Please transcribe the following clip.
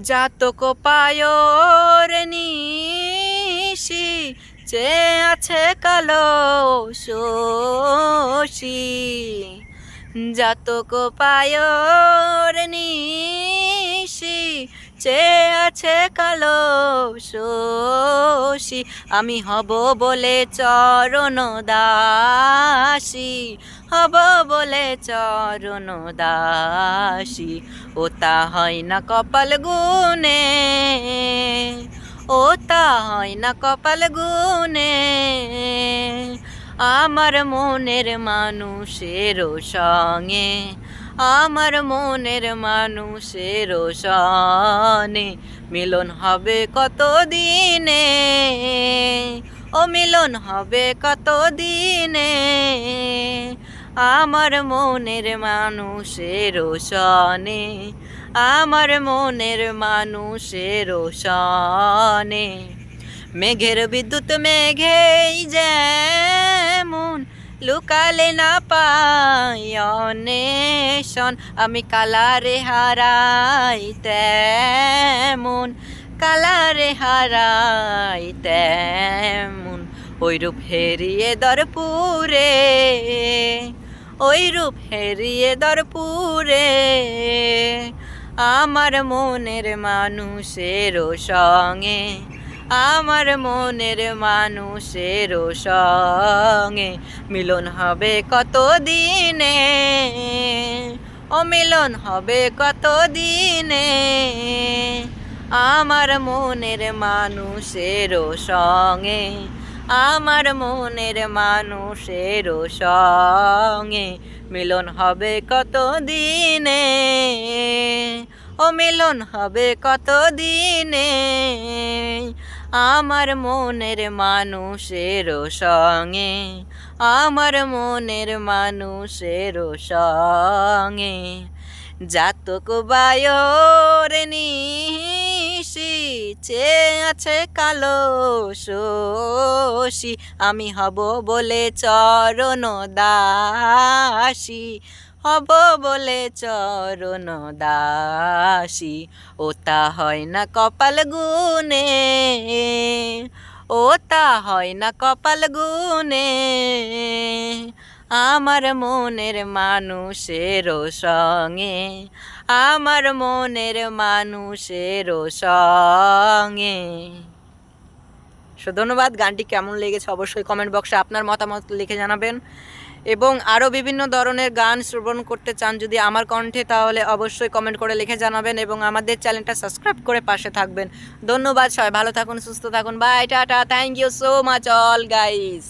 জাতক পায়র নিশি চে আছে কালো শশী। জাতক পায়র নিশি চে আছে কালো শশী। আমি হব বলে চরণ দাসী, হব বলে চরণ দাসী। ও তা হয় না কপাল গুনে ও তা হয় না কপাল গুনে আমার মনের মানুষের সঙ্গে, আমার মনের মানুষের সনে মিলন হবে কত দিনে ও মিলন হবে কত দিনে আমার মনের মানুষের সনে আমার মনের মানুষের সনে মেঘের বিদ্যুৎ মেঘেই যেমন লুকালে না অন্বেষণ, আমি কালারে হারাই তেমন, কালারে হারাই তেমন ওই রূপ হেরিয়ে দরপুরে। ওই রূপ হেরিয়ে দরপুরে। আমার মনের মানুষের সঙ্গে, আমার মনের মানুষের সঙ্গে মিলন হবে কত দিনে ও মিলন হবে কত দিনে আমার মনের মানুষের সঙ্গে আমার মনের মানুষের সঙ্গে মিলন হবে কত দিনে ও মিলন হবে কত দিনে আমার মনের মানুষের সঙ্গে, আমার মনের মানুষের সঙ্গে। জাতক বায়র নিশি চে আছে কালো শশী। আমি হব বলে চরণ দাসী। হব বলে চরণ দাসী। ও তা হয় না কপাল গুনে ও তা হয় না কপাল গুনে আমার মনের মানুষের সঙ্গে, আমার মনের মানুষের সঙ্গে। সো ধন্যবাদ গানটি কেমন লেগেছে অবশ্যই কমেন্ট বক্সে আপনার মতামত লিখে জানাবেন। এবং আরও বিভিন্ন ধরনের গান শ্রবণ করতে চান যদি আমার কণ্ঠে, তাহলে অবশ্যই কমেন্ট করে লিখে জানাবেন এবং আমাদের চ্যানেলটা সাবস্ক্রাইব করে পাশে থাকবেন। ধন্যবাদ সবাই, ভালো থাকুন, সুস্থ থাকুন। Bye tata thank you so much all guys